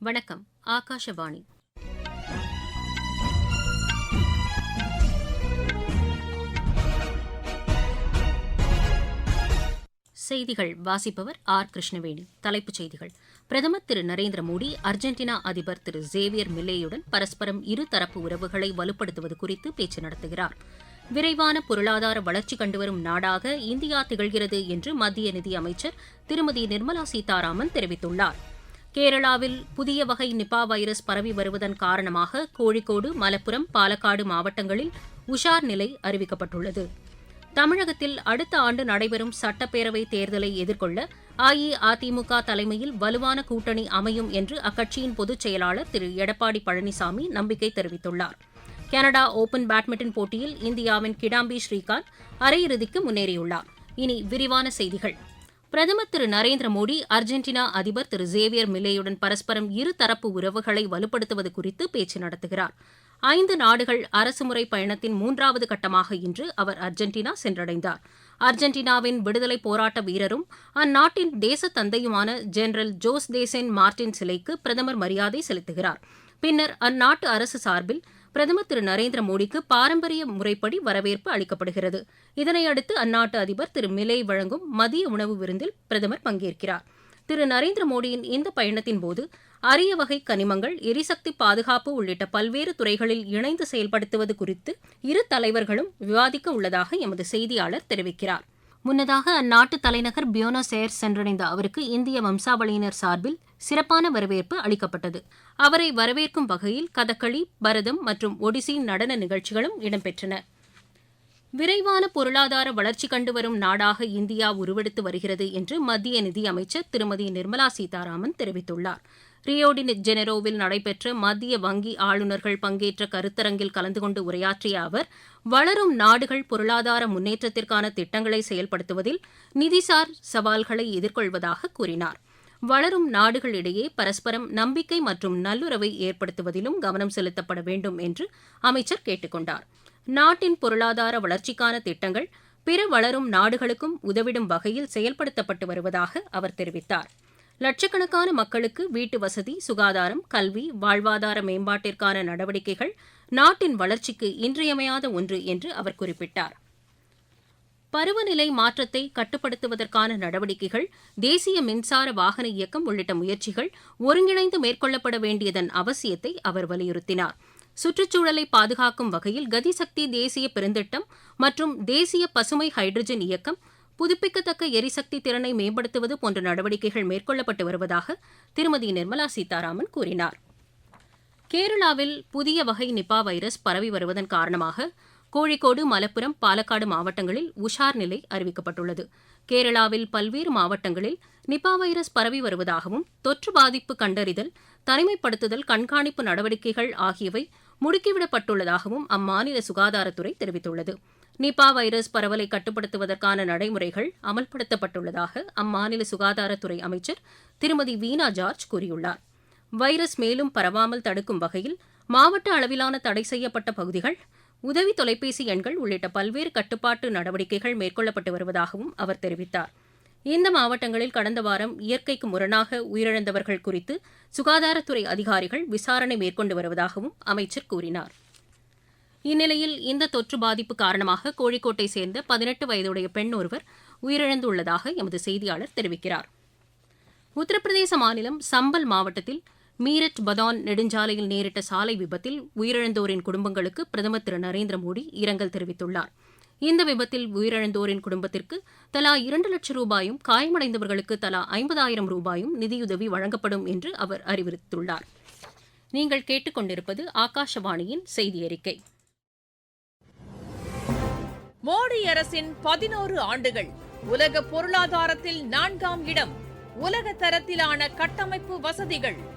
வணக்கம் ஆகாஷவாணி. செய்திகள் வாசிப்பவர் ஆர். கிருஷ்ணவேணி. தலைப்புச் செய்திகள். பிரதமர் திரு. நரேந்திர மோடி அர்ஜென்டினா அதிபர் திரு. ஜேவியர் மில்லேயுடன் பரஸ்பரம் இருதரப்பு உறவுகளை வலுப்படுத்துவது குறித்து பேச்சு நடத்துகிறார். விரைவான பொருளாதார வளர்ச்சி கண்டுவரும் நாடாக இந்தியா திகழ்கிறது என்று மத்திய நிதியமைச்சர் திருமதி நிர்மலா சீதாராமன் தெரிவித்துள்ளார். கேரளாவில் புதிய வகை நிபா வைரஸ் பரவி வருவதன் காரணமாக கோழிக்கோடு மலப்புரம் பாலக்காடு மாவட்டங்களில் உஷார் நிலை அறிவிக்கப்பட்டுள்ளது. தமிழகத்தில் அடுத்த ஆண்டு நடைபெறும் சட்டப்பேரவை தேர்தலை எதிர்கொள்ள அஇஅதிமுக தலைமையில் வலுவான கூட்டணி அமையும் என்று அக்கட்சியின் பொதுச் செயலாளர் திரு. எடப்பாடி பழனிசாமி நம்பிக்கை தெரிவித்துள்ளார். கனடா ஓபன் பேட்மிண்டன் போட்டியில் இந்தியாவின் கிடாம்பி ஸ்ரீகாந்த் அரையிறுதிக்கு முன்னேறியுள்ளார். இனி விரிவான செய்திகள். பிரதமர் திரு நரேந்திர மோடி அர்ஜென்டினா அதிபர் திரு ஜேவியர் மில்லேயுடன் பரஸ்பரம் இருதரப்பு உறவுகளை வலுப்படுத்துவது குறித்து பேச்சு நடத்துகிறார். ஐந்து நாடுகள் அரசுமுறை பயணத்தின் மூன்றாவது கட்டமாக இன்று அவர் அர்ஜென்டினா சென்றடைந்தார். அர்ஜென்டினாவின் விடுதலை போராட்ட வீரரும் அந்நாட்டின் தேச தந்தையுமான general Jose de San Martin சிலைக்கு பிரதமர் மரியாதை செலுத்துகிறார். பின்னர் அந்நாட்டு அரசு சார்பில் பிரதமர் திரு நரேந்திர மோடிக்கு பாரம்பரிய முறைப்படி வரவேற்பு அளிக்கப்படுகிறது. இதனையடுத்து அந்நாட்டு அதிபர் திரு மிலே வழங்கும் மதிய உணவு விருந்தில் பிரதமர் பங்கேற்கிறார். திரு நரேந்திர மோடியின் இந்த பயணத்தின் போது அரிய வகை கனிமங்கள் எரிசக்தி பாதுகாப்பு உள்ளிட்ட பல்வேறு துறைகளில் இணைந்து செயல்படுத்துவது குறித்து இரு தலைவர்களும் விவாதிக்க உள்ளதாக எமது செய்தியாளர் தெரிவிக்கிறார். முன்னதாக அந்நாட்டு தலைநகர் பியோனஸ் ஏர்ஸ் சென்றடைந்த அவருக்கு இந்திய வம்சாவளியினர் சார்பில் சிறப்பான வரவேற்பு அளிக்கப்பட்டது. அவரை வரவேற்கும் வகையில் கதகளி பரதம் மற்றும் ஒடிசி நடன நிகழ்ச்சிகளும் இடம்பெற்றன. விரைவான பொருளாதார வளர்ச்சி கண்டு வரும் நாடாக இந்தியா உருவெடுத்து வருகிறது என்று மத்திய நிதியமைச்சர் திருமதி நிர்மலா சீதாராமன் தெரிவித்துள்ளார். ரியோடி ஜெனரோவில் நடைபெற்ற மத்திய வங்கி ஆளுநர்கள் பங்கேற்ற கருத்தரங்கில் கலந்து கொண்டு உரையாற்றிய அவர் வளரும் நாடுகள் பொருளாதார முன்னேற்றத்திற்கான திட்டங்களை செயல்படுத்துவதில் நிதிசார் சவால்களை எதிர்கொள்வதாக கூறினார். வளரும் நாடுகளிடையே பரஸ்பரம் நம்பிக்கை மற்றும் நல்லுறவை ஏற்படுத்துவதிலும் கவனம் செலுத்தப்பட வேண்டும் என்று அமைச்சர் கேட்டுக்கொண்டார். நாட்டின் பொருளாதார வளர்ச்சிக்கான திட்டங்கள் பிற வளரும் நாடுகளுக்கும் உதவிடும் வகையில் செயல்படுத்தப்பட்டு வருவதாக அவர் தெரிவித்தார். லட்சக்கணக்கான மக்களுக்கு வீட்டு வசதி சுகாதாரம் கல்வி வாழ்வாதார மேம்பாட்டிற்கான நடவடிக்கைகள் நாட்டின் வளர்ச்சிக்கு இன்றியமையாத ஒன்று என்று அவர் குறிப்பிட்டார். பருவநிலை மாற்றத்தை கட்டுப்படுத்துவதற்கான நடவடிக்கைகள் தேசிய மின்சார வாகன இயக்கம் உள்ளிட்ட முயற்சிகள் ஒருங்கிணைந்து மேற்கொள்ளப்பட வேண்டியதன் அவசியத்தை அவர் வலியுறுத்தினார். சுற்றுச்சூழலை பாதுகாக்கும் வகையில் கதிசக்தி தேசிய பெருந்திட்டம் மற்றும் தேசிய பசுமை ஹைட்ரஜன் இயக்கம் புதுப்பிக்கத்தக்க எரிசக்தி திறனை மேம்படுத்துவது போன்ற நடவடிக்கைகள் மேற்கொள்ளப்பட்டு வருவதாக திருமதி நிர்மலா சீதாராமன் கூறினார். கேரளாவில் புதிய வகை நிபா வைரஸ் பரவி வருவதன் காரணமாக கோழிக்கோடு மலப்புரம் பாலக்காடு மாவட்டங்களில் உஷார் நிலை அறிவிக்கப்பட்டுள்ளது. கேரளாவில் பல்வேறு மாவட்டங்களில் நிபா வைரஸ் பரவி வருவதாகவும் தொற்று பாதிப்பு கண்டறிதல் தனிமைப்படுத்துதல் கண்காணிப்பு நடவடிக்கைகள் ஆகியவை முடுக்கிவிடப்பட்டுள்ளதாகவும் அம்மாநில சுகாதாரத்துறை தெரிவித்துள்ளது. நிபா வைரஸ் பரவலை கட்டுப்படுத்துவதற்கான நடைமுறைகள் அமல்படுத்தப்பட்டுள்ளதாக அம்மாநில சுகாதாரத்துறை அமைச்சர் திருமதி வீனா ஜார்ஜ் கூறியுள்ளார். வைரஸ் மேலும் பரவாமல் தடுக்கும் வகையில் மாவட்ட அளவிலான தடை செய்யப்பட்ட பகுதிகள் உதவி தொலைபேசி எண்கள் உள்ளிட்ட பல்வேறு கட்டுப்பாட்டு நடவடிக்கைகள் மேற்கொள்ளப்பட்டு வருவதாகவும் அவர் தெரிவித்தார். இந்த மாவட்டங்களில் கடந்த வாரம் இயற்கைக்கு முரணாக உயிரிழந்தவர்கள் குறித்து சுகாதாரத்துறை அதிகாரிகள் விசாரணை மேற்கொண்டு வருவதாகவும் அமைச்சர் கூறினார். இந்நிலையில் இந்த தொற்று பாதிப்பு காரணமாக கோழிக்கோட்டை சேர்ந்த பதினெட்டு வயதுடைய பெண் ஒருவர் உயிரிழந்துள்ளதாக எமது செய்தியாளர் தெரிவிக்கிறார். உத்தரப்பிரதேச மாநிலம் சம்பல் மாவட்டத்தில் மீரட் பதான் நெடுஞ்சாலையில் நேரிட்ட சாலை விபத்தில் உயிரிழந்தோரின் குடும்பங்களுக்கு பிரதமர் திரு நரேந்திர மோடி இரங்கல் தெரிவித்துள்ளார். இந்த விபத்தில் உயிரிழந்தோரின் குடும்பத்திற்கு தலா இரண்டு லட்சம் ரூபாயும் காயமடைந்தவர்களுக்கு தலா ஐம்பதாயிரம் ரூபாயும் நிதியுதவி வழங்கப்படும் என்று அவர் அறிவித்துள்ளார் நீங்கள் கேட்டுக்கொண்டிருப்பது ஆகாஷவாணியின் செய்தி அறிக்கை மோடி அரசின் பதினோரு ஆண்டுகள் உலக பொருளாதாரத்தில் நான்காம் இடம் உலக தரத்திலான கட்டமைப்பு வசதிகள்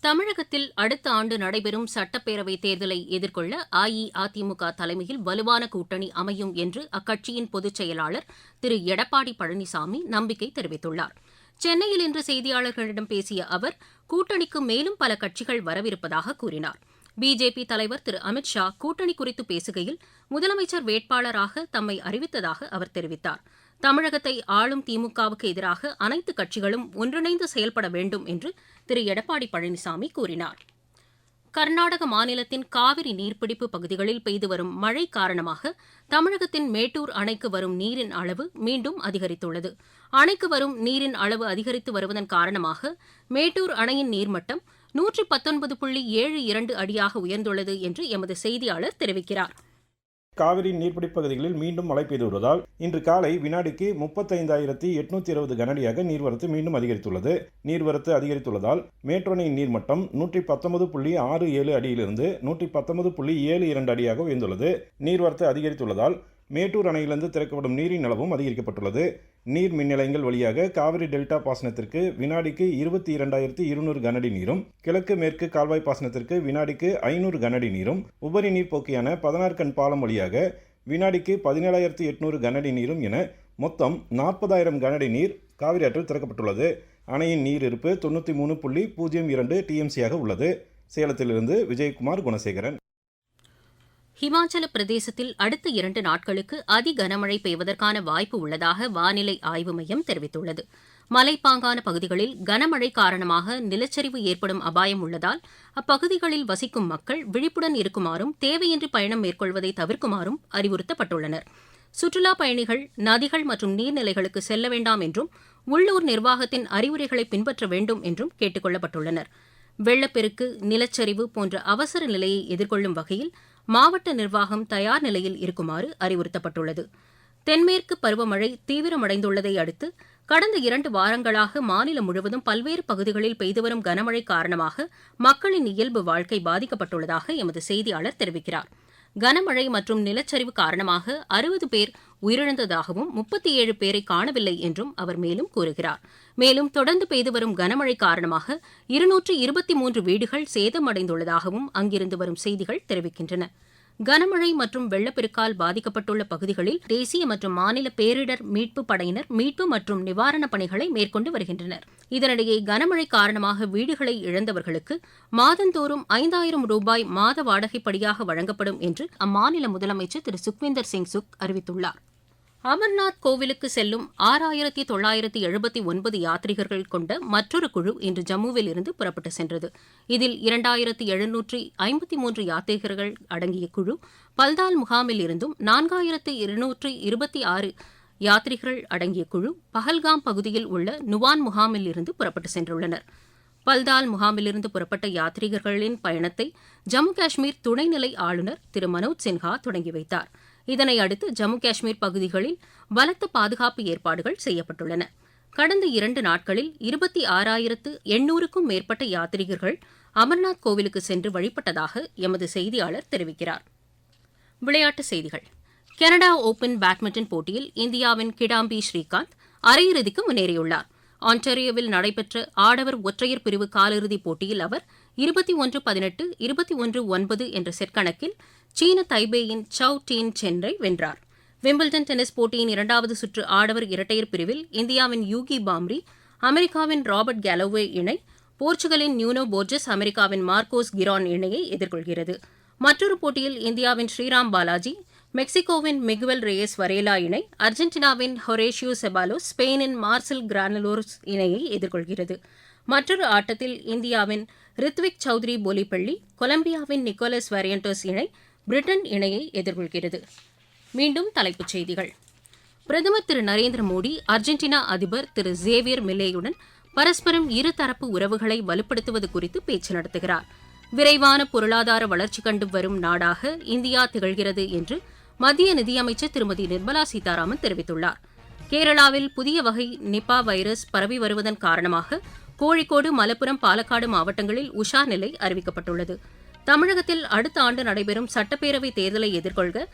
தமிழகத்தில் அடுத்த ஆண்டு நடைபெறும் சட்டப்பேரவைத் தேர்தலை எதிர்கொள்ள அஇஅதிமுக தலைமையில் வலுவான கூட்டணி அமையும் என்று அக்கட்சியின் பொதுச் செயலாளர் திரு. எடப்பாடி பழனிசாமி நம்பிக்கை தெரிவித்துள்ளார். சென்னையில் இன்று செய்தியாளர்களிடம் பேசிய அவர் கூட்டணிக்கு மேலும் பல கட்சிகள் வரவிருப்பதாக கூறினார். பிஜேபி தலைவர் திரு. அமித் ஷா கூட்டணி குறித்து பேசுகையில் முதலமைச்சர் வேட்பாளராக தம்மை அறிவித்ததாக அவர் தெரிவித்தார். தமிழகத்தை ஆளும் திமுகவுக்கு எதிராக அனைத்து கட்சிகளும் ஒன்றிணைந்து செயல்பட வேண்டும் என்று திரு. எடப்பாடி பழனிசாமி கூறினார். கர்நாடக மாநிலத்தின் காவிரி நீர்பிடிப்பு பகுதிகளில் பெய்து வரும் மழை காரணமாக தமிழகத்தின் மேட்டூர் அணைக்கு வரும் நீரின் அளவு மீண்டும் அதிகரித்துள்ளது. அணைக்கு வரும் நீரின் அளவு அதிகரித்து வருவதன் காரணமாக மேட்டூர் அணையின் நீர்மட்டம் நூற்றி பத்தொன்பது புள்ளி ஏழு இரண்டு அடியாக உயர்ந்துள்ளது என்று எமது செய்தியாளர் தெரிவிக்கிறார். காவிரி நீர்பிடிப்பு பகுதிகளில் மீண்டும் மழை பெய்து வருவதால் இன்று காலை வினாடிக்கு முப்பத்தைந்தாயிரத்தி எட்நூத்தி இருபது கனடியாக நீர்வரத்து மீண்டும் அதிகரித்துள்ளது. நீர்வரத்து அதிகரித்துள்ளதால் மேற்றணையின் நீர்மட்டம் நூற்றி பத்தொன்பது புள்ளி ஆறு ஏழு அடியிலிருந்து நூற்றி பத்தொன்பது புள்ளி ஏழு இரண்டு அடியாக உயர்ந்துள்ளது. நீர்வரத்து அதிகரித்துள்ளதால் மேட்டூர் அணையிலிருந்து திறக்கப்படும் நீரின் அளவும் அதிகரிக்கப்பட்டுள்ளது. நீர் மின் நிலையங்கள் வழியாக காவிரி டெல்டா பாசனத்திற்கு வினாடிக்கு இருபத்தி இரண்டாயிரத்தி இருநூறு கனடி நீரும் கிழக்கு மேற்கு கால்வாய் பாசனத்திற்கு வினாடிக்கு ஐநூறு கனடி நீரும் உபரி நீர் போக்கியான பதினாறு கண் பாலம் வழியாக வினாடிக்கு பதினேழாயிரத்தி எட்நூறு கனடி நீரும் என மொத்தம் நாற்பதாயிரம் கனடி நீர் காவிரி ஆற்றில் திறக்கப்பட்டுள்ளது. அணையின் நீர் இருப்பு தொண்ணூற்றி மூணு புள்ளி பூஜ்ஜியம் இரண்டு டிஎம்சியாக உள்ளது. சேலத்திலிருந்து விஜயகுமார் குணசேகரன். ஹிமாச்சல பிரதேசத்தில் அடுத்த இரண்டு நாட்களுக்கு அதி கனமழை பெய்வதற்கான வாய்ப்பு உள்ளதாக வானிலை ஆய்வு மையம் தெரிவித்துள்ளது. மலைப்பாங்கான பகுதிகளில் கனமழை காரணமாக நிலச்சரிவு ஏற்படும் அபாயம் உள்ளதால் அப்பகுதிகளில் வசிக்கும் மக்கள் விழிப்புடன் இருக்குமாறும் தேவையின்றி பயணம் மேற்கொள்வதை தவிர்க்குமாறும் அறிவுறுத்தப்பட்டுள்ளனர். சுற்றுலாப் பயணிகள் நதிகள் மற்றும் நீர்நிலைகளுக்கு செல்ல வேண்டாம் என்றும் உள்ளூர் நிர்வாகத்தின் அறிவுரைகளை பின்பற்ற வேண்டும் என்றும் கேட்டுக் கொள்ளப்பட்டுள்ளனர். வெள்ளப்பெருக்கு நிலச்சரிவு போன்ற அவசர நிலையை எதிர்கொள்ளும் வகையில் மாவட்ட நிர்வாகம் தயார் நிலையில் இருக்குமாறு அறிவுறுத்தப்பட்டுள்ளது. தென்மேற்கு பருவமழை தீவிரமடைந்துள்ளதை அடுத்து கடந்த இரண்டு வாரங்களாக மாநிலம் முழுவதும் பல்வேறு பகுதிகளில் பெய்து வரும் கனமழை காரணமாக மக்களின் இயல்பு வாழ்க்கை பாதிக்கப்பட்டுள்ளதாக எமது செய்தியாளர் தெரிவிக்கிறார். கனமழை மற்றும் நிலச்சரிவு காரணமாக அறுபது பேர் உயிரிழந்ததாகவும் முப்பத்தி ஏழு பேரை காணவில்லை என்றும் அவர் மேலும் கூறுகிறார். மேலும் தொடர்ந்து பெய்து வரும் கனமழை காரணமாக இருநூற்று இருபத்தி மூன்று வீடுகள் சேதமடைந்துள்ளதாகவும் அங்கிருந்து வரும் செய்திகள் தெரிவிக்கின்றன. கனமழை மற்றும் வெள்ளப்பெருக்கால் பாதிக்கப்பட்டுள்ள பகுதிகளில் தேசிய மற்றும் மாநில பேரிடர் மீட்பு படையினர் மீட்பு மற்றும் நிவாரணப் பணிகளை மேற்கொண்டு வருகின்றனர். இதனிடையே கனமழை காரணமாக வீடுகளை இழந்தவர்களுக்கு மாதந்தோறும் ஐந்தாயிரம் ரூபாய் மாத வாடகைப்படியாக வழங்கப்படும் என்று அம்மாநில முதலமைச்சர் திரு. சுக்விந்தர் சிங் சுக் அறிவித்துள்ளார். அமர்நாத் கோவிலுக்கு செல்லும் ஆறாயிரத்தி தொள்ளாயிரத்தி எழுபத்தி ஒன்பது யாத்ரீகர்கள் கொண்ட மற்றொரு குழு இன்று ஜம்முவில் இருந்து புறப்பட்டு சென்றது. இதில் இரண்டாயிரத்தி எழுநூற்றி ஐம்பத்தி மூன்று யாத்ரீகர்கள் அடங்கிய குழு பல்தால் முகாமில் இருந்தும் நான்காயிரத்து இருநூற்றி இருபத்தி ஆறு யாத்ரீகர்கள் அடங்கிய குழு பஹல்காம் பகுதியில் உள்ள நுவான் முகாமில் இருந்து புறப்பட்டு சென்றுள்ளனர். பல்தால் முகாமிலிருந்து புறப்பட்ட யாத்ரீகர்களின் பயணத்தை ஜம்மு காஷ்மீர் துணைநிலை ஆளுநர் திரு மனோஜ் சின்ஹா தொடங்கி வைத்தார். இதனை அடுத்து ஜம்மு காஷ்மீர் பகுதிகளில் பலத்த பாதுகாப்பு ஏற்பாடுகள் செய்யப்பட்டுள்ளன. கடந்த இரண்டு நாட்களில் இருபத்தி ஆறாயிரத்து எண்ணூறுக்கும் மேற்பட்ட யாத்ரீகர்கள் அமர்நாத் கோவிலுக்கு சென்று வழிபட்டதாக எமது செய்தியாளர் தெரிவிக்கிறார். விளையாட்டுச் செய்திகள். கனடா ஓபன் பேட்மிண்டன் போட்டியில் இந்தியாவின் கிடாம்பி ஸ்ரீகாந்த் அரையிறுதிக்கு முன்னேறியுள்ளார். ஆன்டாரியோவில் நடைபெற்ற ஆடவர் ஒற்றையர் பிரிவு காலிறுதிப் போட்டியில் அவர் இருபத்தி ஒன்று பதினெட்டு இருபத்தி ஒன்று ஒன்பது என்ற செட் கணக்கில் சீன தைபேயின் சவ் டீன் சென்னை வென்றார். விம்பிள்டன் டென்னிஸ் போட்டியின் இரண்டாவது சுற்று ஆடவர் இரட்டையர் பிரிவில் இந்தியாவின் யூகி பாம்ரி அமெரிக்காவின் ராபர்ட் கேலோவே இணை போர்ச்சுகலின் நியூனோ போர்ஜஸ் அமெரிக்காவின் மார்க்கோஸ் கிரான் இணையை எதிர்கொள்கிறது. மற்றொரு போட்டியில் இந்தியாவின் ஸ்ரீராம் பாலாஜி மெக்சிகோவின் மிகுவல் ரேயஸ் வரேலா இணை அர்ஜென்டினாவின் ஹொரேஷியோ செபாலோஸ் ஸ்பெயினின் மார்சல் கிரானலோர்ஸ் இணையை எதிர்கொள்கிறது. மற்றொரு ஆட்டத்தில் இந்தியாவின் ரித்விக் சௌத்ரி போலிப்பள்ளி கொலம்பியாவின் நிக்கோலஸ் வேரியண்டோஸ் இணை பிரிட்டன் இணையை எதிர்கொள்கிறது. மீண்டும் தலைப்புச் செய்திகள். பிரதமர் திரு நரேந்திர மோடி அர்ஜென்டினா அதிபர் திரு ஜேவியர் மில்லேயுடன் பரஸ்பரம் இருதரப்பு உறவுகளை வலுப்படுத்துவது குறித்து பேச்சு நடத்துகிறார். விரைவான பொருளாதார வளர்ச்சி கண்டு வரும் நாடாக இந்தியா திகழ்கிறது என்று மத்திய நிதியமைச்சர் திருமதி நிர்மலா சீதாராமன் தெரிவித்துள்ளார். கேரளாவில் புதிய வகை நிபா வைரஸ் பரவி வருவதன் காரணமாக கோழிக்கோடு மலப்புரம் பாலக்காடு மாவட்டங்களில் உஷார் நிலை அறிவிக்கப்பட்டுள்ளது. தமிழகத்தில் அடுத்த ஆண்டு நடைபெறும் சட்டப்பேரவை தேர்தலை எதிர்கொள்க.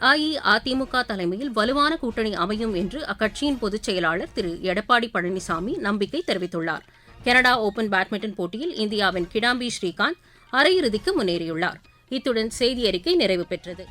அஇஅதிமுக தலைமையில் வலுவான கூட்டணி அமையும் என்று அக்கட்சியின் பொதுச் செயலாளர் திரு. எடப்பாடி பழனிசாமி நம்பிக்கை தெரிவித்துள்ளார். கனடா ஓபன் பேட்மிண்டன் போட்டியில் இந்தியாவின் கிடாம்பி ஸ்ரீகாந்த் அரையிறுதிக்கு முன்னேறியுள்ளார். இத்துடன் செய்தி அறிக்கை நிறைவு பெற்றது.